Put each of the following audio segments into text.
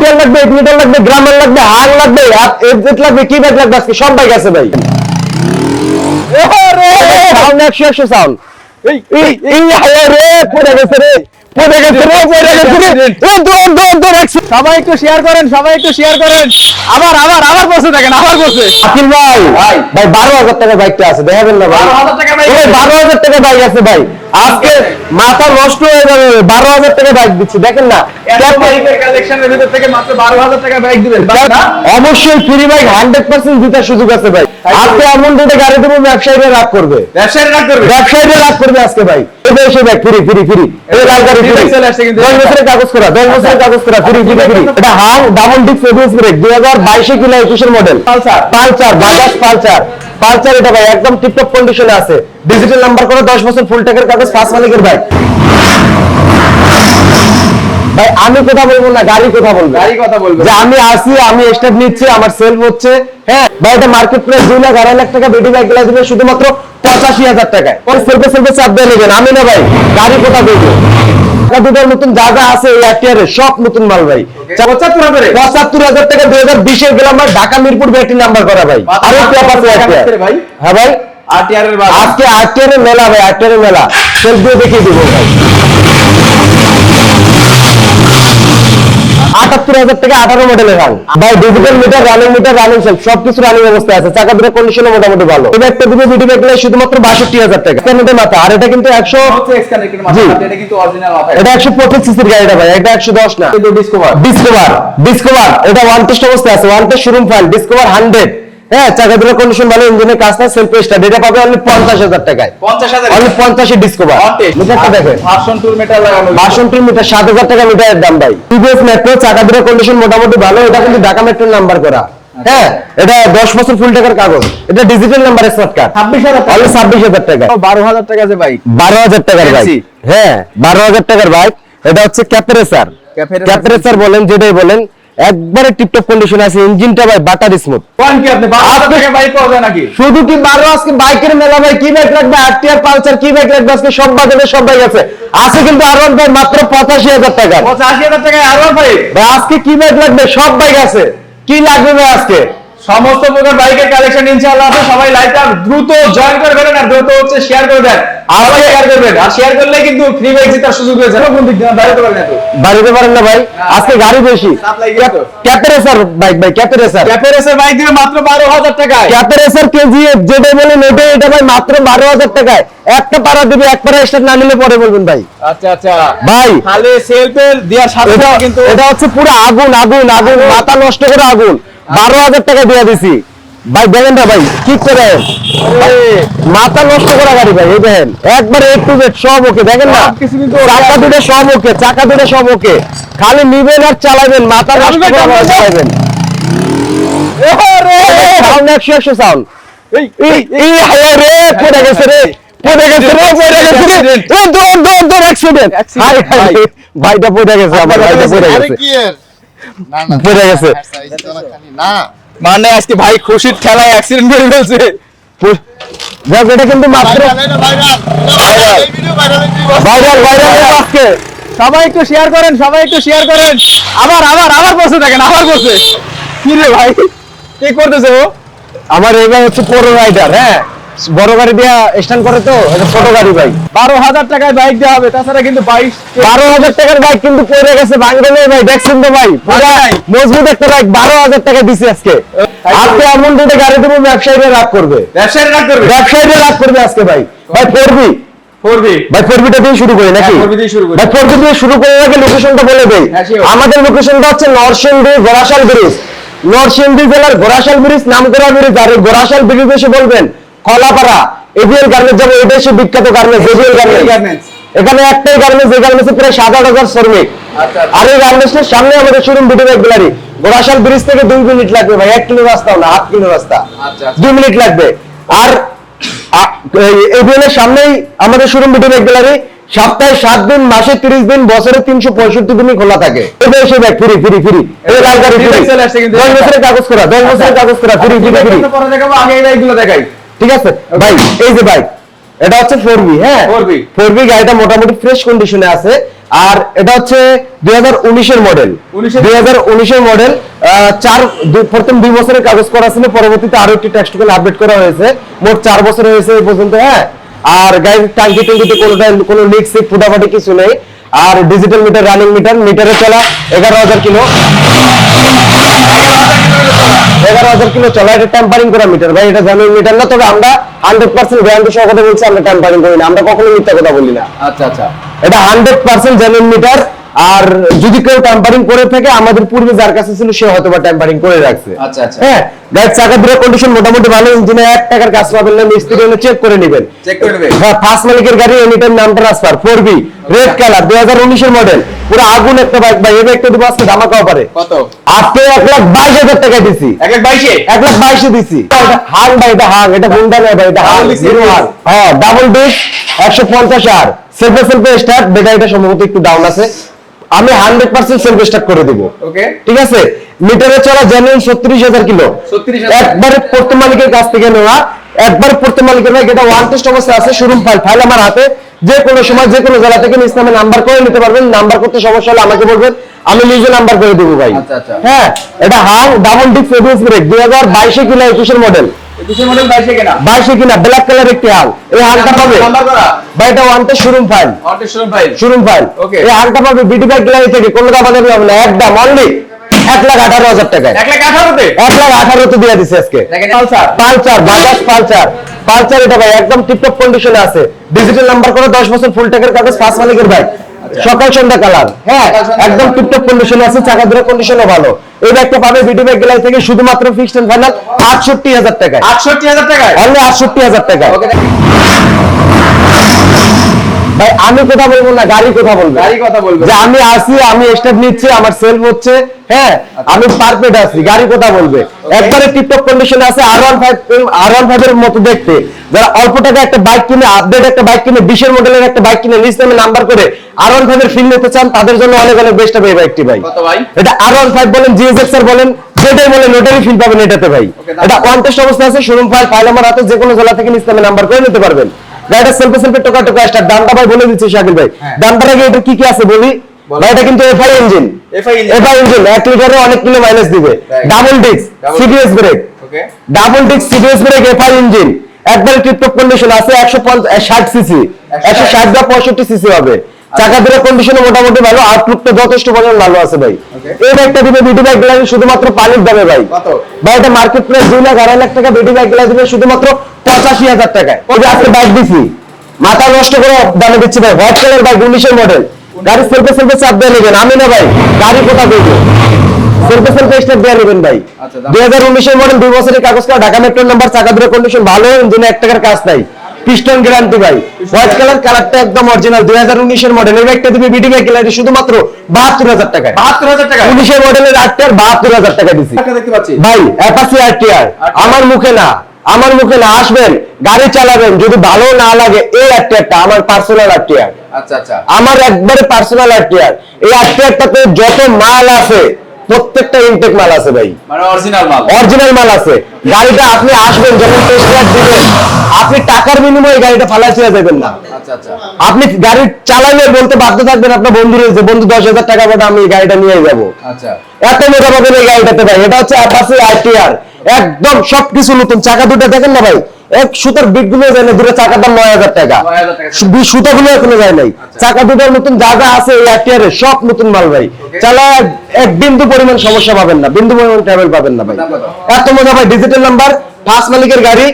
RTR লাগবে এডমিটার লাগবে grammar লাগবে হার লাগবে এফজেড লাগবে কি ব্যাগ লাগবে আজকে সব বাইক আছে ভাই সাউন্ড একশো একশো সাউন্ড এই এই এই হাওয়া রে পড়ে গেছে রে পড়ে গেছে রে পড়ে গেছে। রে এই দৌড় দৌড় দৌড় একশো সবাই একটু শেয়ার করেন সবাই একটু শেয়ার করেন। আবার আবার আবার বসে থাকেন আবার বসে। আকিল ভাই ভাই। বারো হাজার টাকা বাইকটা আছে দেখাবেন না ভাই। 12,000 টাকা বাইক এই বারো হাজার টাকা বাইক আছে ভাই। আজকে মাথা নষ্ট হয়ে যাবে বারো হাজার টাকা বাইক দিচ্ছি দেখেন না। এত বাইকের কালেকশনের ভিতর থেকে মাত্র বারো হাজার টাকা বাইক দিবেন বাহ, না? অবশ্যই ফ্রি বাইক হান্ড্রেড পার্সেন্ট জিতার সুযোগ আছে ভাই। আজকে এমন গাড়ি দেবো ব্যবসায়ীরা রাগ করবে। ব্যবসায়ীরা রাগ করবে? ব্যবসায়ীরা রাগ করবে আজকে ভাই। এসে ভাই ফ্রি ফ্রি ফ্রি এই লাল গাড়ি Free ফ্রি bike চলে আসছে কিন্তু। দশ বছরের কাগজ করা দশ বছরের কাগজ করা ফ্রি ফ্রি ফ্রি এটা Hang double disc ABS brake দুই হাজার বাইশে কিলো একুশের model Pulsar। Pulsar Bajaj Pulsar Pulsar এটা ভাই একদম টিপটপ কন্ডিশনে আছে। ডিজিটাল নাম্বার করে দশ বছর ফুল টাকার কাগজ ফার্স্ট মালিকের বাইক ভাই আমি কথা বলব না গাড়ি কথা বলব। গাড়ি কথা বলবে। যে আমি আসি আমি স্টেপ নিচ্ছি আমার সেলফ হচ্ছে। হ্যাঁ ভাই এটা মার্কেট প্রাইস দুই লাখ আড়াই লাখ টাকা বেটি বাইকগুলা দিবে শুধুমাত্র পঁচাশি হাজার টাকায়। কোন সেলফে সেলফে চাপ দিয়ে নেবেন। আমি না ভাই গাড়ি কোথা দুটোর নতুন যা যা আছে এই আটিয়ারে সব নতুন মাল ভাই। পঁচাত্তর হাজার? পঁচাত্তর হাজার টাকা দুই হাজার বিশের গেলাম ঢাকা মিরপুর ব্যাটারি নাম্বার করা ভাই। আরও টপ আছে ভাই হ্যাঁ ভাই? আজকে আটিয়ারের মেলা ভাই আটিয়ারের মেলা। সেলফিও দেখিয়ে দেবো ভাই। আটাত্তর হাজার থেকে আঠারো মডেলের রান ভাই digital meter running meter running self সবকিছু রানিং অবস্থায় আছে। চাকা দুটো কন্ডিশনও মোটামুটি ভালো। এই একটা দিবে ভিডিও ব্যাগ শুধুমাত্র বাষট্টি হাজার টাকা। স্ক্যানেটের মাথা আর এটা কিন্তু একশো। এটা একশো পঁচিশ সিসির গাড়িটা ভাই এটা একশো দশ না। ডিসকভার ডিসকভার ডিসকভার এটা ওয়ান টেস্ট অবস্থায় আছে। One test showroom file Discover hundred হ্যাঁ চাকা দুটো কন্ডিশন ভালো ইঞ্জিনের কাজ সেলফ স্টার্ট এটা পাবে অনলি পঞ্চাশ হাজার টাকায়। পঞ্চাশ হাজার। অনলি পঞ্চাশে ডিসকভার মিটারটা দেখেন ভার্সন টুর মেটাল লাগানো বাসন মিটার সাত হাজার টাকা মিটারের দাম ভাই। টিভিএস মেট্রো চাকা দুটো কন্ডিশন মোটামুটি ভালো এটা কিন্তু ঢাকা মেট্রোর নাম্বার করা। হ্যাঁ এটা দশ বছর ফুল টাকার কাগজ। এটা ডিজিটাল নাম্বার স্মার্ট কার্ড ছাব্বিশ হাজার ছাব্বিশ হাজার টাকা বারো হাজার টাকা যে বাইক বারো হাজার টাকার বাইক হ্যাঁ বারো হাজার টাকার বাইক এটা হচ্ছে ক্যাপারেসার। ক্যাপারেসার বলেন যেটাই বলেন একবারে টিপটপ কন্ডিশন আছে ইঞ্জিনটা ভাই বাটার স্মুথ কোন কি আপনি বারো হাজার টাকা বাইক পাওয়া যায় নাকি? শুধু কি বারো আজকে বাইকের মেলা ভাই কি বাইক লাগবে? আরটিআর পালসার কি বাইক লাগবে? আজকে সব বাজারে সব বাইক আছে। আছে কিন্তু আর ভাই মাত্র পঁচাশি হাজার টাকা। পঁচাশি হাজার টাকায় আর ভাই। ভাই আজকে কি বাইক লাগবে? সব বাইক আছে। কি লাগবে ভাই আজকে? সমস্ত প্রকার বাইকের কালেকশন ইনশাআল্লাহ আছে। সবাই লাইভটা দ্রুত জয়েন করে ফেলেন আর দ্রুত হচ্ছে শেয়ার করে দেন। আর শেয়ার করবেন। আর শেয়ার করলে কিন্তু ফ্রি বাইক জেতার সুযোগ রয়েছে। কোন দিক দিয়ে? দাঁড়াতে পারবেন এত বাড়িতে পারেন না ভাই। আজকে গাড়ি বেশি। ক্যাপারেসার বাইক ভাই ক্যাপারেসার। ক্যাপেরেসের বাইক দিবে মাত্র বারো হাজার টাকায়। ক্যাপারেসার কেজি যেটা বলে নেবে এটা ভাই মাত্র বারো হাজার টাকায়। একটা পাড়া দিবে এক পাড়া স্টার্ট না নিলে পরে বলবেন ভাই। আচ্ছা আচ্ছা। ভাই। খালি সেলফের দেওয়ার সাথে কিন্তু এটা হচ্ছে পুরো আগুন আগুন। আগুন। মাথা নষ্ট করে আগুন। বারো হাজার টাকা দিয়ে দিছি। ভাই দেখেন না ভাই কি করে? মাথা নষ্ট করা গাড়ি ভাই এই দেখেন। একবার এ টু জেড সব ওকে দেখেন না? চাকা দুটো সব ওকে চাকা দুটো সব ওকে। খালি নিবেন আর চালাবেন মাথা নষ্ট করে চালাবেন, সাউন্ড একশো একশো সাউন্ড এই হাওয়া রে পড়ে গেছে রে? পড়ে গেছে রে? পড়ে গেছে রে? দৌড় দৌড় দৌড় অ্যাক্সিডেন্ট Accident, হাই হাই ভাই। ভাইটা পড়ে গেছে আমার ভাইটা পড়ে গেছে। পড়ে গেছে। না। মানে আজকে ভাই খুশির খেলায় অ্যাক্সিডেন্ট করে ফেলছে। দেখ এটা কিন্তু মাত্র ভাইরাল ভাইরাল। আজকে। সবাই একটু শেয়ার করেন সবাই একটু শেয়ার করেন। আবার আবার আবার বসে থাকেন আবার বসে। কি রে ভাই? কি করতেছে ও? আমার এবার হচ্ছে বড় রাইডার হ্যাঁ। বড় গাড়ি দিয়া স্ট্যান্ড করে তো? এটা ছোট গাড়ি ভাই। বারো হাজার টাকায় বাইক দেওয়া হবে তাছাড়া কিন্তু বাইশ বারো হাজার টাকার বাইক কিন্তু পড়ে গেছে বাঙ্গালে ভাই। দেখছেন তো ভাই? মজবুত একটা বাইক বারো হাজার টাকা দিছি আজকে। আজকে এমন রেটে গাড়ি দেবো ব্যবসায়ীরা রাগ করবে। ব্যবসায়ী রাখ করবে? ব্যবসায়ীরা রাগ করবে আজকে ভাই। ভাই ফোরবি শুরু করি নাকি? হ্যাঁ, 4B দিয়ে শুরু করি। ভাই ফোরবি দিয়ে শুরু করে আগে লোকেশনটা বলে দেই। হ্যাঁ, আমাদের লোকেশনটা হচ্ছে নরসিংদী ব্রিজ নরসিংদী জেলার গোরাশাল ব্রিজ নাম নামকরা ব্রিজ আর গোরাশাল ব্রিজ এসে বলবেন কলাপাড়া এভিএল গার্মেন্টস যাব এটা এসে বিখ্যাত গার্মেন্টস এভিএল গার্মেন্টস। এখানে একটাই গার্মেন্টস এই গার্মেন্টসে প্রায় সাত আট হাজার শ্রমিক। আচ্ছা, আচ্ছা। আর এই গার্মেন্টসের সামনে আমাদের showroom bag gallery Ghorashal bridge থেকে দুই মিনিট লাগবে ভাই এক কিলো রাস্তাও না হাফ কিলো রাস্তা। আচ্ছা। দুই মিনিট লাগবে। আর এভিএল এর সামনেই আমাদের শোরুম ব্যাগ গ্যালারি সপ্তাহে সাত দিন মাসে তিরিশ দিন বছরে তিনশো পঁয়ষট্টি দিনই খোলা থাকে। এসে ব্যাগ ফ্রি ফ্রি ফ্রি লাল গাড়ি। দশ বছরের কাগজ করা দশ বছরের কাগজ করা ফ্রি ফ্রি ফ্রি দেখাবো আগে বাইকগুলো দেখাই। ঠিক আছে? ভাই এই যে বাইক এটা হচ্ছে ফোর বি হ্যাঁ? 4B ফোর বি গাড়িটা মোটামুটি ফ্রেশ কন্ডিশনে আছে। আর এটা হচ্ছে দুই হাজার উনিশের মডেল 19 এর- দুই হাজার উনিশের মডেল চার প্রথম দুই বছরের কাগজ করা ছিল পরবর্তীতে আরও একটি টেক্সটিক্যাল আপডেট করা হয়েছে। মোট চার বছর হয়েছে এই পর্যন্ত হ্যাঁ? আর গাড়ির টাঙ্কি টুঙ্কিতে কোনোটা কোনো লিক সিক ফুটাফাটি কিছু নেই। আর ডিজিটাল মিটার রানিং মিটার মিটারে চলা এগারো হাজার কিলো। এগারো হাজার কিলো চলা এটা টেম্পারিং করা মিটার ভাই এটা জানুন মিটার না তবে আমরা হান্ড্রেড পার্সেন্ট গ্যারান্টি সহ কথা বলছি আমরা টেম্পারিং করি না। আমরা কখনো মিথ্যা কথা বলি না। আচ্ছা আচ্ছা। এটা হান্ড্রেড পার্সেন্ট জেনুইন মিটার আর যদি কেউ ট্যাম্পারিং করে থাকে আমাদের পূর্বে যার কাছে ছিল সে হয়তো বা ট্যাম্পারিং করে রাখছে। আচ্ছা, আচ্ছা। হ্যাঁ গাড়ির চাকা দুটো কন্ডিশন মোটামুটি ভালো। ইঞ্জিনে এক টাকার কাজ পাবেন না মিস্ত্রি হলে চেক করে নেবেন। চেক করে নেবে হ্যাঁ ফার্স্ট মালিকের গাড়ি এনি টাইম নাম ট্রান্সফার রেড কালার মডেল পুরো আগুন একটা বাইক ভাই একটা আজকে পারে কত? আজকে লাখ বাইশ হাজার টাকা দিছি। এক এক বাইশে? এক লাখ বাইশে দিছি। হাং ভাই এটা হাং এটা হুন্ডা ভাই এটা হাং হ্যাঁ ডাবল ডিস্ক একশো পঞ্চাশ আর। সেলফে সেলফে স্টার্ট ব্যাটারিটা সম্ভবত একটু ডাউন আছে। আমি হান্ড্রেড পার্সেন্ট সেলফ স্টার্ট করে দিব। ওকে ঠিক আছে? মিটারে চলা জেনুইন ছত্রিশ হাজার কিলো। একবারে প্রথম মালিকের কাছ থেকে নেওয়া একবার প্রথম মালিকের ভাই এটা ওয়ান টেস্ট অবস্থা আছে শোরুম ফাইল ফাইল আমার হাতে। যে কোনো সময় যে কোনো জেলা থেকে ইসলামে নাম্বার করে নিতে পারবেন। নাম্বার করতে সমস্যা হলে আমাকে বলবেন আমি নিজে নাম্বার করে দেবো ভাই। আচ্ছা, আচ্ছা। হ্যাঁ এটা Hang double deep fabrics break দুই হাজার বাইশে মডেল একুশের মডেল বাইশে কিনা। ব্ল্যাক কালার একটি হাং এই হাংটা পাবে? ভাই এটা one showroom file showroom file showroom file Okay. এই হাংটা পাবে বিটি বাইক গ্যালারি থেকে। কলকাতা বাজারে হবে না একদম অনলি এক লাখ আঠারো হাজার টাকায়। এক লাখ আঠারোতে? এক লাখ আঠারোতে দিয়ে আজকে। পালসার। বাজাজ এটা ভাই একদম টিপটপ কন্ডিশনে আছে। ডিজিটাল নাম্বার করে 10 বছর ফুল টাকার কাগজ পাঁচ মালিকের বাইক সকাল সন্ধ্যা কালার। হ্যাঁ একদম। টিপটপ কন্ডিশনে আছে চাকা দুটো কন্ডিশনও ভালো। এই ব্যাগটা পাবে বিডি ব্যাগ গ্যালারি থেকে শুধুমাত্র ফিক্সড এন্ড ফাইনাল 68000 টাকায়। আটষট্টি হাজার টাকায়? অনলি 68000 টাকায়। ভাই আমি কথা বলব না গাড়ি কথা বলব। গাড়ি কথা বলবে। যে আমি আসি আমি স্টেপ নিচ্ছি আমার সেলফ হচ্ছে হ্যাঁ আমি পারফেক্ট আছি গাড়ি কথা বলবে। একবারে টিপটপ কন্ডিশনে আছে R one five R one five এর মতো দেখতে। যারা অল্প টাকা একটা বাইক কিনে আপডেট একটা বাইক কিনে বিশের মডেলের একটা বাইক কিনে নিজ নামে নাম্বার করে আর ওয়ান ফাইভ এর ফিল নিতে চান তাদের জন্য অনেক অনেক বেস্ট হবে এই বাইকটি ভাই। এটা আর ওয়ান ফাইভ বলেন জিএসএক্স আর বলেন যেটাই বলেন ওটারই ফিল পাবেন এটাতে ভাই। এটা? ওয়ান টেস্ট অবস্থা আছে শোরুম ফাইল ফাইল আমার হাতে যে কোনো জেলা থেকে নিজ নামে নাম্বার করে নিতে পারবেন। গাড়িটা সেলফে সেলফে টোকা টোকা স্টার দামটা ভাই বলে দিচ্ছি শাকিল ভাই। হ্যাঁ। দামটার আগে এটা কি কি আছে বলি? কিন্তু এফআই ইঞ্জিন এফআই ইঞ্জিন এক লিটারে অনেক কিলো মাইলেজ দিবে। Double disc CBS brake double disc CBS brake FI engine একবারে টিপটপ কন্ডিশন আছে একশো ষাট সিসি একশো ষাট। বা পঁয়ষট্টি সিসি হবে। চাকা দুটো কন্ডিশনে মোটামুটি ভালো আউটলুকটা যথেষ্ট পরিমাণ ভালো আছে ভাই. এই বাইকটা দিবে বিডি বাইক গ্যালারি শুধুমাত্র পানির দামে ভাই। ভাই এটা মার্কেট প্রাইস দুই লাখ আড়াই লাখ টাকা বিডি বাইক গ্যালারি দিবে শুধুমাত্র পঁচাশি হাজার টাকায়। আজকে বাইক দিছি। মাথা নষ্ট করে দামে দিচ্ছি ভাই। হোয়াইট কালার বাইক উনিশের মডেল গাড়ি সেলফে সেলফে চাপ দিয়ে নেবেন। আমি না ভাই গাড়ি কোথা করব? সেলফে সেলফে স্টার্ট দিয়ে নেবেন ভাই। আচ্ছা, দুই হাজার উনিশের মডেল দুই বছরের কাগজ করা ঢাকা মেট্রো নাম্বার চাকা দুটো কন্ডিশন ভালো ইঞ্জিনে এক টাকার কাজ নাই। পিস্টন গ্যারান্টি ভাই। হোয়াইট কালার কালারটা একদম অরিজিনাল দুই হাজার উনিশের মডেল এই একটা দিবে বিডি বাইক গ্যালারি শুধুমাত্র বাহাত্তর হাজার টাকায়। বাহাত্তর হাজার টাকা উনিশের মডেলের আটটার বাহাত্তর হাজার টাকা দিছি। টাকা পাচ্ছি। ভাই অ্যাপাসি আরটিআর আমার মুখে না। আমার মুখে না আসবেন গাড়ি চালাবেন যদি ভালো না লাগে এই আরটিআরটা আমার পার্সোনাল আরটিআর আচ্ছা আচ্ছা। আমার একবারে পার্সোনাল আরটিআর এই আরটিআরটাতে যত মাল আছে প্রত্যেকটা ইনটেক মাল আছে ভাই। মানে অরিজিনাল মাল। অরিজিনাল মাল আছে। গাড়িটা আপনি আসবেন যখন টেস্ট ড্রাইভ দিবেন আপনি টাকার বিনিময়ে গাড়িটা ফালাই ছেড়ে দেবেন না। আচ্ছা আচ্ছা। আপনি গাড়ি চালাইলে বলতে বাধ্য থাকবেন আপনার বন্ধু রয়েছে বন্ধু দশ হাজার টাকা পাবে আমি গাড়িটা নিয়ে যাব। আচ্ছা। এত মজা পাবেন এই গাড়িটাতে ভাই এটা হচ্ছে অ্যাপাসি আরটিআর একদম সবকিছু নতুন। চাকা দুটো দেখেন না ভাই? এক সুতার বিটগুলো যায় না দুটো চাকার দাম নয় হাজার টাকা। সুতা গুলো এখনও যায় নাই। চাকা দুটোর নতুন যা যা আছে এই এর সব নতুন মাল ভাই। চালা এক বিন্দু পরিমাণ সমস্যা পাবেন না। বিন্দু পরিমাণ ট্রাভেল পাবেন না ভাই। এত মজা ভাই ডিজিটাল নাম্বার ফার্স্ট মালিকের গাড়ি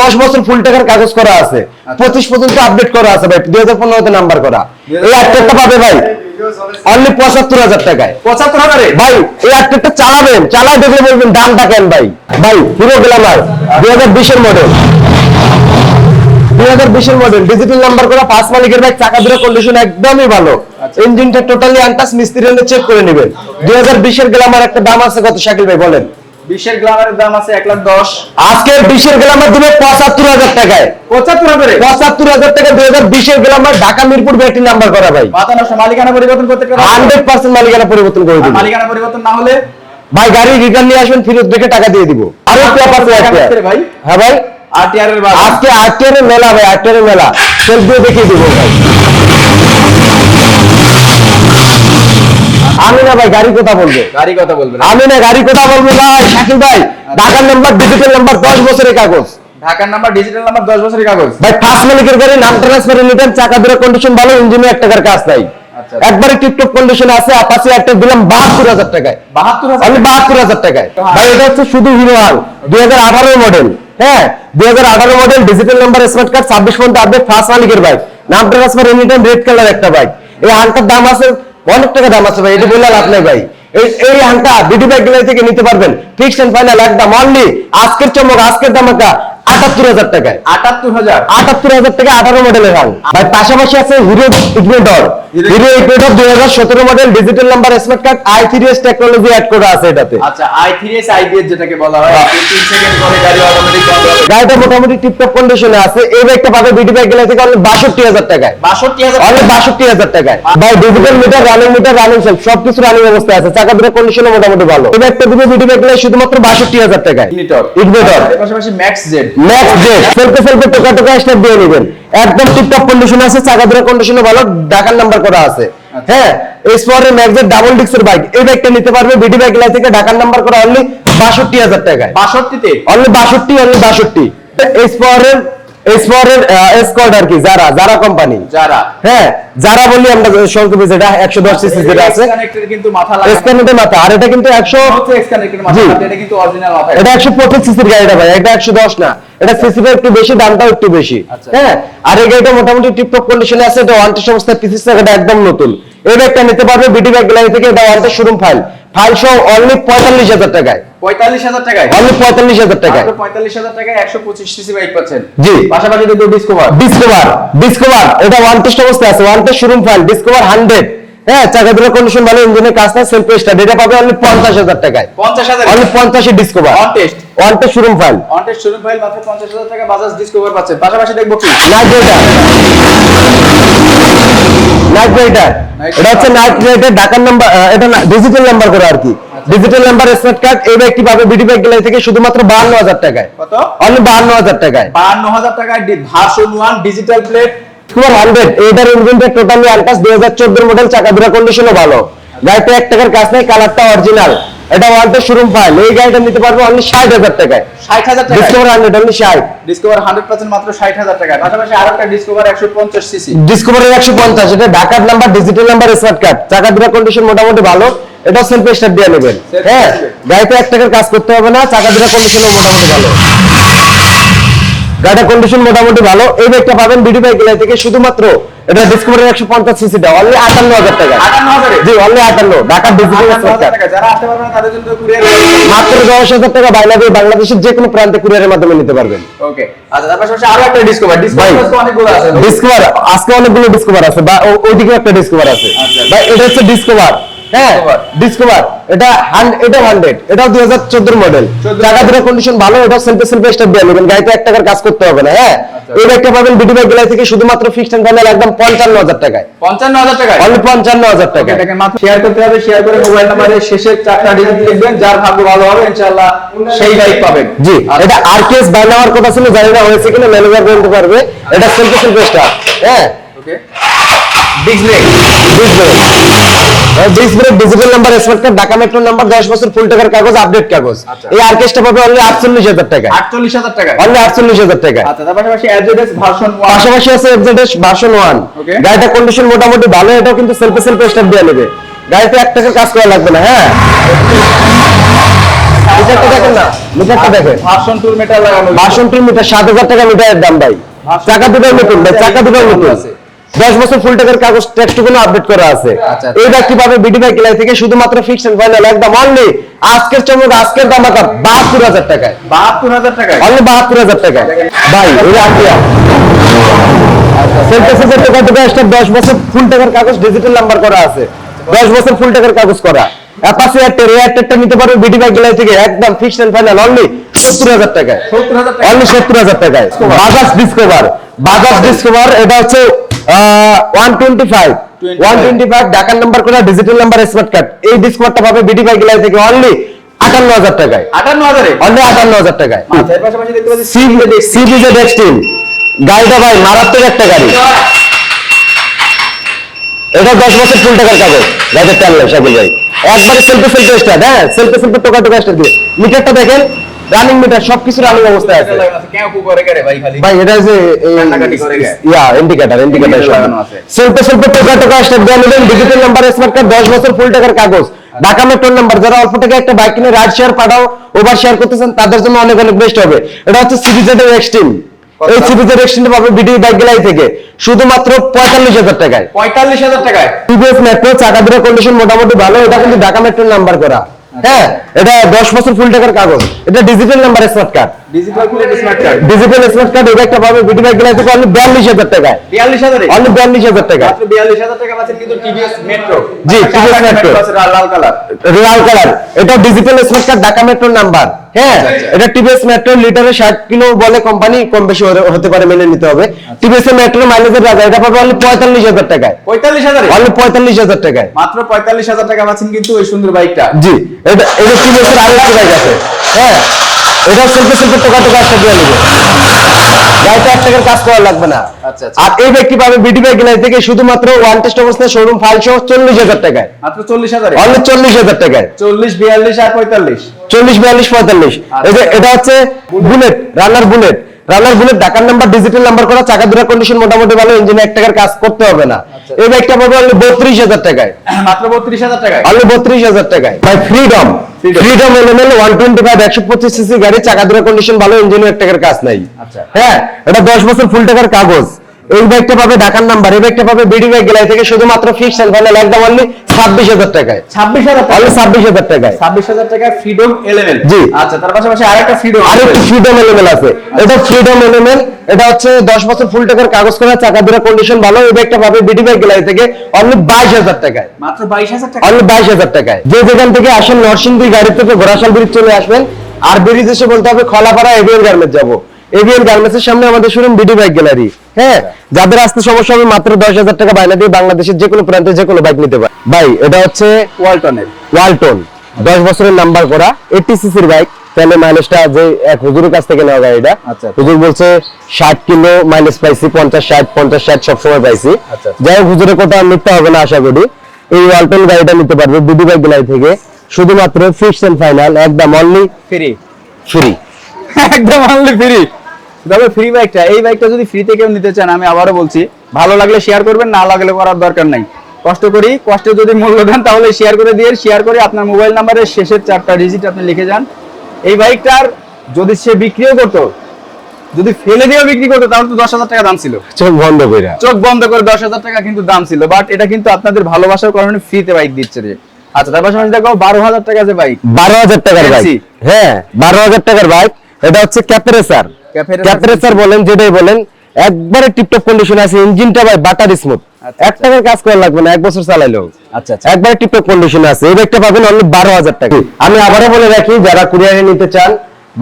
দশ বছর ফুল টাকার কাগজ করা আছে। আচ্ছা। পঁচিশ পর্যন্ত আপডেট করা আছে ভাই দুই হাজার পনেরোতে নাম্বার করা। এই আরটিআরটা পাবে ভাই। অনলি পঁচাত্তর হাজার টাকায়। পঁচাত্তর হাজারে? ভাই এই অ্যাক্টরটা চালাবেন দেখলে বলবেন দামটা কেন ভাই? ভাই পুরো গ্লামার দুই হাজার বিশের মডেল দুই হাজার বিশের মডেল ডিজিটাল নাম্বার করা পাঁচ মালিকের বাইক চাকা দুটো কন্ডিশন একদমই ভালো। ইঞ্জিনটা টোটালি আনটাস মিস্ত্রি চেক করে নেবেন। দুই হাজার বিশের গ্লামার একটা দাম আছে কত শাকিল ভাই বলেন। বিশের গ্লামারের দাম আছে এক লাখ দশ। আজকের বিশের গ্ল্যামার দিবে পঁচাত্তর হাজার টাকায়। পঁচাত্তর হাজারে? পঁচাত্তর হাজার টাকা দুই হাজার বিশের Glamour Dhaka Mirpur battery number করা ভাই। মালিকানা পরিবর্তন করতে হান্ড্রেড পার্সেন্ট মালিকানা পরিবর্তন করে দিবে। মালিকানা পরিবর্তন না হলে? ভাই গাড়ি রিটার্ন নিয়ে আসবেন ফেরত দেখে টাকা দিয়ে দিব। আরও একটা। দিতে ভাই? হ্যাঁ ভাই। আরটিআর এর আজকে আটটারে মেলা ভাই আটটারে মেলা। সেলফ দিয়ে দেখিয়ে দিব ভাই। আমি না ভাই গাড়ি কথা বলব। গাড়ি কথা আমি না গাড়ি কথা বলব ভাই শাকিল ভাই ঢাকার নাম্বার ডিজিটাল নাম্বার দশ বছরের কাগজ। ঢাকার নাম্বার ডিজিটাল নাম্বার দশ বছরের কাগজ। ভাই ফার্স্ট মালিকের গাড়ি নাম ট্রান্সফার চাকা কন্ডিশন ভালো ইঞ্জিনে এক টাকার কাজ নাই। আচ্ছা। একবারে টিপটপ কন্ডিশন আছে আপাসে একটা দিলাম বাহাত্তর হাজার টাকায়। বাহাত্তর আমি বাহাত্তর হাজার টাকায়। ভাই এটা হচ্ছে শুধু হিরো হাল। দুই হাজার আঠারো মডেল হ্যাঁ দুই হাজার আঠারো model digital number smart card ছাব্বিশ পর্যন্ত আপডেট ফার্স্ট মালিকের বাইক নাম ট্রান্সফার রেড কালার একটা বাইক এই হালটার দাম আছে অনেক টাকা দাম আছে ভাই, এটা বললে লাভ নাই ভাই। এই এই বিডি ব্যাগ থেকে নিতে পারবেন। ফিক্স এন্ড ফাইনাল একদম অনলি আজকের চমক, আজকের দামাকা আটাত্তর হাজার টাকায়। আটাত্তর হাজার? আটাত্তর হাজার টাকা আঠারো মডেলের হাল ভাই পাশাপাশি আছে হিরো ইগনিটর হিরো ইগনিটর দুই হাজার সতেরো model digital number smart card I three S technology add করা আছে এটাতে। আচ্ছা আই থ্রি এস আইবিএস যেটাকে বলা হয় তিন সেকেন্ড পরে গাড়ি অটোমেটিক বন্ধ হবে। গাড়িটা মোটামুটি টিপটপ কন্ডিশনে আছে। এই বাইকটা পাবে বিডি বাইক গেলে থেকে অনলি বাষট্টি হাজার টাকায়। বাষট্টি হাজার অনলি বাষট্টি হাজার টাকায়। ভাই digital meter running meter running self সবকিছু রানিং অবস্থায় আছে। চাকা দুটো কন্ডিশনে মোটামুটি ভালো। এই বাইকটা দিবে বিডি বাইক গেলে শুধুমাত্র বাষট্টি হাজার টাকায়। এর পাশাপাশি ম্যাক্স জেড ম্যাক্স জেড সেলফে সেলফে টোকা টোকা স্টেপ দিয়ে নেবেন। একদম টিপটপ কন্ডিশন আছে চাকা ভালো ঢাকার নাম্বার করা আছে। হ্যাঁ এসপরের ম্যাক্সের ডাবল ডিস্কের বাইক এই বাইকটা নিতে পারবে বিডি বাইক লাই থেকে ঢাকার নাম্বার করা অনলি বাষট্টি হাজার টাকায়। বাষট্টিতে? অনলি বাষট্টি অনলি বাষট্টি। এসপরের এসপরের এসকর্ড আর কি যারা যারা কোম্পানি যারা হ্যাঁ যারা বলি আমরা সংক্ষেপে যেটা একশো দশ সিসি যেটা আছে। কিন্তু মাথা লাগা এসকানেটের মাথা আর এটা কিন্তু হচ্ছে মাথা এটা কিন্তু অরিজিনাল মাথা। এটা একশো পঁচিশ সিসির গাড়িটা ভাই এটা একশো দশ না। এটা সিসিটা একটু বেশি দামটাও একটু বেশি। আচ্ছা। হ্যাঁ আর এই গাড়িটা মোটামুটি টিপটপ কন্ডিশনে আছে এটা ওয়ান্টেড সংস্থা পিসির একদম নতুন। এই ব্যাগটা নিতে পারবে বিডি ব্যাগ গ্যালারি থেকে এটা ওয়ান্টেড শোরুম ফাইল ফাইল সহ অনলি পঁয়তাল্লিশ হাজার টাকায়। পঁয়তাল্লিশ হাজার টাকায়। পঁয়তাল্লিশ হাজার টাকায়। পঁয়তাল্লিশ হাজার টাকায় একশো পঁচিশ সিসি বাইক পাচ্ছেন। জি। পাশাপাশি কিন্তু ডিসকভার ডিসকভার ডিসকভার এটা ওয়ান টেস্ট অবস্থায় আছে one test showroom file Discover hundred হ্যাঁ চাকা দুটো কন্ডিশন ভালো ইঞ্জিনের কাজ নাই সেলফ স্টার্ট এটা পাবে অনলি পঞ্চাশ হাজার টাকায়। পঞ্চাশ হাজার। অনলি পঞ্চাশে Discover On test। One test showroom file showroom file মাত্র পঞ্চাশ হাজার টাকা বাজাজ ডিসকভার পাচ্ছেন পাশাপাশি দেখব কি? নাইট রাইডার নাইট রাইডার এটা হচ্ছে নাইট রাইডার ঢাকার নাম্বার এটা ডিজিটাল নাম্বার করে আর কি। ডিজিটাল নাম্বার স্মার্ট কার্ড এই ব্যক্তি পাবে বিডি ব্যাগ গ্যালারি থেকে শুধুমাত্র বাহান্ন হাজার টাকায়। কত? অনলি বাহান্ন হাজার টাকায়। বাহান্ন হাজার টাকায় version one digital plate super hundred এটার ইঞ্জিনটা টোটালি হাজার চোদ্দোর মডেল চাকা দুরা কন্ডিশনও ভালো। গাড়িটা এক টাকার কাজ নেই কালারটা অরিজিনাল এটা ওয়ান্টেড শোরুম ফাইল এই গাড়িটা নিতে পারবে অনলি ষাট হাজার টাকায়। ষাট হাজার টাকা ডিসকভার হান্ড্রেড অনলি ষাট। ডিসকভার হান্ড্রেড পার্সেন্ট মাত্র ষাট হাজার টাকা পাশাপাশি আর একটা ডিসকভার একশো পঞ্চাশ সিসি ডিসকভারের একশো পঞ্চাশ এটা ঢাকার number digital number smart card চাকা দুরা কন্ডিশন মোটামুটি ভালো। এটা সেলফ স্টার্ট দিয়ে নেবেন। হ্যাঁ গাড়িতে এক টাকার কাজ করতে হবে না চাকা দুরা কন্ডিশনও মোটামুটি ভালো। গাড়িটার কন্ডিশন মোটামুটি ভালো। এই ব্যাগটা পাবেন বিডি বাইক গেলাই থেকে শুধুমাত্র এটা ডিসকভারের একশো পঞ্চাশ সিসিটা অনলি আটান্ন হাজার টাকা। জি অনলি আটান্ন ঢাকার ডিজিটাল মাত্র দশ হাজার টাকা বাইরে দিয়ে বাংলাদেশের যে কোনো প্রান্তে কুরিয়ারের মাধ্যমে নিতে পারবেন। আচ্ছা ডিসকভার ডিসকভার আজকে অনেকগুলো ডিসকভার আছে বা ওইদিকে একটা ডিসকভার আছে। আচ্ছা। ভাই এটা হচ্ছে ডিসকভার হ্যাঁ। ডিসকভার এটা এটা হান্ড্রেড এটাও দুই হাজার চোদ্দোর মডেল টাকা দুটো কন্ডিশন ভালো এটাও সেলফে সেলফে স্টার্ট দিয়ে নেবেন। গাড়িতে এক টাকার কাজ করতে হবে না হ্যাঁ? আচ্ছা। এই ব্যাগটা পাবেন বিডি ব্যাগ গেলাই থেকে শুধুমাত্র ফিক্সড এন্ড ফাইনাল একদম পঞ্চান্ন হাজার টাকায়। পঞ্চান্ন হাজার টাকায়? অনলি পঞ্চান্ন হাজার টাকায়। এটাকে মাত্র শেয়ার করতে হবে শেয়ার করে মোবাইল নাম্বারে শেষের চারটা ডিজিট লিখবেন যার ভাগ্য ভালো হবে ইনশাআল্লাহ সেই বাইক পাবেন। জি আচ্ছা। এটা আরকেএস বাই নেওয়ার কথা ছিল জানি না হয়েছে কিনা ম্যানেজার বলতে পারবে। এটা সেলফে সেলফে স্টার্ট হ্যাঁ? Okay disc brake disc brake digital number smart card Dhaka metro number দশ বছর ফুল টাকার কাগজ আপডেট কাগজ। আচ্ছা। এই আর্কেস্টটা পাবে অনলি আটচল্লিশ হাজার টাকা অনলি আচ্ছা তার পাশাপাশি অ্যাড্রেস ভার্সন ওয়ান পাশাপাশি আছে এফজেডএস ভার্সন ওয়ান গাড়িটা কন্ডিশন মোটামুটি ভালো এটাও কিন্তু সেলফে সেলফে স্টার্ট দিয়ে নেবে। গাড়িতে এক টাকার কাজ করা লাগবে না হ্যাঁ? মিটারটা দেখেন না মিটারটা দেখেন। ভার্সন মিটার লাগানো মিটার টাকা মিটারের দাম ভাই। টাকা দুটোই নতুন ভাই টাকা দুটোই নতুন। আছে। দশ বছর ফুল টাকার কাগজ ট্যাক্সটুকুনো আপডেট করা আছে। আচ্ছা। এই ব্যক্তি পাবে বিডি বাই কিলাই থেকে শুধুমাত্র ফিক্স এন্ড ফাইনাল একদম অনলি আজকের চমক আজকের দাম আকার বাহাত্তর হাজার টাকায়। বাহাত্তর হাজার টাকায়? অনলি বাহাত্তর হাজার টাকায়। ভাই টাকা দশ বছর ফুল টাকার কাগজ ডিজিটাল নাম্বার করা আছে। দশ বছর ফুল টাকার কাগজ করা। অ্যাপাসি এয়ারটেল এয়ারটেলটা নিতে পারবে বিডি বাই কিলাই থেকে একদম ফিক্স এন্ড ফাইনাল অনলি সত্তর হাজার টাকায়। টাকা অনলি সত্তর হাজার টাকায়। বাজাজ ডিসকভার বাজাজ ডিসকভার এটা হচ্ছে one twenty five one twenty five ঢাকার নাম্বার করা ডিজিটাল নাম্বার স্মার্ট কার্ড এই ডিসকভারটা পাবে বিডি বাই গিলাই থেকে অনলি আটান্ন হাজার টাকায়। আটান্ন হাজারে অনলি আটান্ন হাজার টাকায়। আচ্ছা এর পাশাপাশি দেখতে পাচ্ছি সিবিজেড এক্সট্রিম গাড়িটা ভাই মারাত্মক একটা গাড়ি। এটা দশ বছর ফুল টাকার কাগজ। গাড়িতে তেল শাকিল ভাই। একবারে সেলফে সেলফে স্টার্ট হ্যাঁ সেলফে সেলফে টোকা টোকা স্টার্ট দিয়ে মিটারটা দেখেন। রানিং মিটার সবকিছু রানিং অবস্থায় আছে। ভাই এটা। Yeah indicator indicator. সেলফে সেলফে টোকা টোকা নেবেন ডিজিটাল নাম্বার স্মার্ট কার্ড দশ বছর ফুল টাকার কাগজ। ঢাকা মেট্রোর নাম্বার যারা অল্প টাকা একটা বাইক কিনে ride share Pathao Uber share করতেছেন তাদের জন্য অনেক অনেক বেস্ট হবে। এটা হচ্ছে সিবিজেড এর এক্সট্রিম এই কত? সিবিজেড এক্সট্রিম পাবে বিডি বাইক গেলাই থেকে। শুধুমাত্র পঁয়তাল্লিশ হাজার টাকায়। পঁয়তাল্লিশ হাজার টাকায়? টিভিএস মেট্রো চাকা দুটো কন্ডিশন মোটামুটি ভালো এটা কিন্তু ঢাকা মেট্রোর নাম্বার করা। হ্যাঁ এটা দশ বছর ফুল টাকার কাগজ। এটা digital number smart card digital smart card digital smart card এটা একটা পাবে বাইক গেলাই থেকে অনলি বিয়াল্লিশ হাজার টাকায়। বিয়াল্লিশ হাজারে? অনলি বিয়াল্লিশ হাজার টাকা মাত্র বিয়াল্লিশ হাজার টাকা পাচ্ছেন কিন্তু টিভিএস মেট্রো জি, TVS Metro। লাল কালার লাল কালার এটা ডিজিটাল স্মার্ট কার্ড ঢাকা মেট্রোর নাম্বার হ্যাঁ? আচ্ছা, আচ্ছা। এটা টিভিএস মেট্রো লিটারে ষাট কিলো বলে কোম্পানি কম বেশি হতে- পারে মেনে নিতে হবে। টিভিএস মেট্রো মাইলেজের রাজা এটা পাবে অনলি পঁয়তাল্লিশ হাজার টাকায়। পঁয়তাল্লিশ হাজারে? অনলি পঁয়তাল্লিশ হাজার টাকায়। মাত্র পঁয়তাল্লিশ হাজার টাকা পাচ্ছেন কিন্তু ওই সুন্দর বাইকটা জি এটা এটা টিভিএস এর আরও একটি বাইক আছে। হ্যাঁ? এটা সেলফে সেলফে টোকা টোকা একটা দিয়ে নেবে। গাড়িতে এক টাকার কাজ করা লাগবে না। আচ্ছা, আচ্ছা। আর এই ব্যক্তি পাবে বিডি বাইক গেলাই থেকে শুধুমাত্র ওয়ান টেস্ট অবস্থায় শোরুম ফাইল সহ চল্লিশ হাজার টাকায়। মাত্র চল্লিশ হাজারে? অনলি চল্লিশ হাজার টাকায়। চল্লিশ বিয়াল্লিশ আর পঁয়তাল্লিশ। চল্লিশ বিয়াল্লিশ পঁয়তাল্লিশ। এই এটা হচ্ছে Bullet Runner Bullet Runner Bullet ঢাকার নাম্বার ডিজিটাল নাম্বার করা চাকা দুরা কন্ডিশন মোটামুটি ভালো ইঞ্জিনে এক টাকার কাজ করতে হবে না। এই বাইকটা পাবো অনলি বত্রিশ হাজার টাকায়। মাত্র বত্রিশ হাজার টাকায়? অনলি বত্রিশ হাজার টাকায়। By Freedom. Freedom element one twenty five একশো পঁচিশ সিসি গাড়ি চাকা দুরা কন্ডিশন ভালো ইঞ্জিনিয়ার টাকার কাজ নাই। আচ্ছা। হ্যাঁ এটা দশ বছর ফুল টাকার কাগজ। এই বাইকটা পাবে ঢাকার নাম্বার এই বাইকটা পাবে বিডি বাইক গেলাই থেকে শুধুমাত্র ফিক্স এন্ড ফাইনাল একদম অনলি ছাব্বিশ হাজার টাকায়। ছাব্বিশ হাজার টাকা। অনলি ছাব্বিশ হাজার টাকায়। ছাব্বিশ হাজার টাকায় ফ্রিডম এলেভেন জি। আচ্ছা তার পাশাপাশি আরেকটা ফ্রিডম আরেকটি ফ্রিডম এলিমেন্ট আছে। এটা ফ্রিডম এলিমেন্ট এটা হচ্ছে দশ বছর ফুল টাকার কাগজ করা চাকা দুরা কন্ডিশন ভালো এই ব্যাগটা পাবে বিডি ব্যাগ গেলাই থেকে অনলি বাইশ হাজার টাকায়। মাত্র বাইশ হাজার টাকা। অনলি বাইশ হাজার টাকায়। যে যেখান থেকে আসেন নরসিংদী গাড়ি থেকে ঘোড়াশাল ব্রিজ চলে আসবেন আর ব্রিজ এসে বলতে হবে খলাপাড়া এভিএন গার্মেন্টস যাব। এভিএন গার্মেন্টস এর সামনে আমাদের শোরুম বিডি বাইক গ্যালারি হ্যাঁ? যাদের আসতে সমস্যা হবে মাত্র দশ হাজার টাকা বাইনা দিয়ে বাংলাদেশের যে কোনো প্রান্তে যে কোনো বাইক নিতে পারে। ভাই এটা হচ্ছে ওয়ালটনের ওয়ালটন দশ বছরের নাম্বার করা এইটি সিসির বাইক তাহলে মাইলেজটা যে এক হুজুরের কাছ থেকে নেওয়া গাড়িটা। আচ্ছা। হুজুর বলছে ষাট কিলো মাইলেজ পাইছি পঞ্চাশ ষাট পঞ্চাশ ষাট সবসময় পাইছি। আচ্ছা। যাই হোক হুজুরের কথা আর নিতে হবে না আশা করি। এই ওয়ালটন গাড়িটা নিতে পারবে বিডি বাইক গ্যালারি থেকে। শুধুমাত্র ফিক্সড এন্ড ফাইনাল একদম অনলি ফ্রি ফ্রি একদম অনলি ফ্রি তবে ফ্রি বাইকটা এই বাইকটা যদি ফ্রিতে কেউ নিতে চান আমি আবারও বলছি ভালো লাগলে শেয়ার করবেন না লাগলে করার দরকার নাই। কষ্ট করি কষ্টে যদি মূল্য দেন তাহলে শেয়ার করে দিয়ে শেয়ার করে আপনার মোবাইল নাম্বারের শেষের চারটা ডিজিট আপনি লিখে যান। এই বাইকটার যদি সে বিক্রিও করতো যদি ফেলে দিয়েও বিক্রি করতো তাহলে তো দশ হাজার টাকা দাম ছিল। চোখ বন্ধ করে চোখ বন্ধ করে দশ হাজার টাকা কিন্তু দাম ছিল বাট এটা কিন্তু আপনাদের ভালোবাসার কারণে ফ্রিতে বাইক দিচ্ছে রে আচ্ছা তার পাশাপাশি দেখো বারো হাজার টাকা যে বাইক বারো হাজার টাকার বাইক হ্যাঁ বারো হাজার টাকার বাইক এটা হচ্ছে ক্যাপারেসার ক্যাপারেসার বলেন যেটাই বলেন একবারে টিপটপ কন্ডিশন আছে ইঞ্জিনটা ভাই বাটার স্মুথ আচ্ছা, এক টাকার কাজ করা লাগবে না এক বছর চালাইলেও। আচ্ছা আচ্ছা। একবারে টিপটপ কন্ডিশন আছে। এই ব্যাগটা পাবেন অনলি বারো হাজার টাকা। আমি আবারও বলে রাখি যারা কুরিয়ারে নিতে চান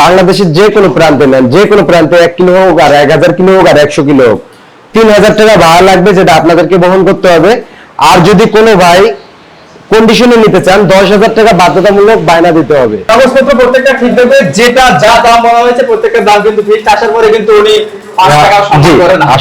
বাংলাদেশের যে কোনো প্রান্তে নেন যে কোনো প্রান্তে এক কিলো হোক আর এক হাজার কিলো হোক আর একশো কিলো হোক। তিন হাজার টাকা ভাড়া লাগবে যেটা আপনাদেরকে বহন করতে হবে। আর যদি কোনো ভাই কন্ডিশনে নিতে চান দশ হাজার টাকা বাধ্যতামূলক বায়না দিতে হবে। কাগজপত্র প্রত্যেকটা ঠিক থাকবে যেটা যা দাম বলা হয়েছে প্রত্যেকটা দাম কিন্তু ঠিক আসার পরে কিন্তু উনি পাঁচ টাকা করে না। আসলে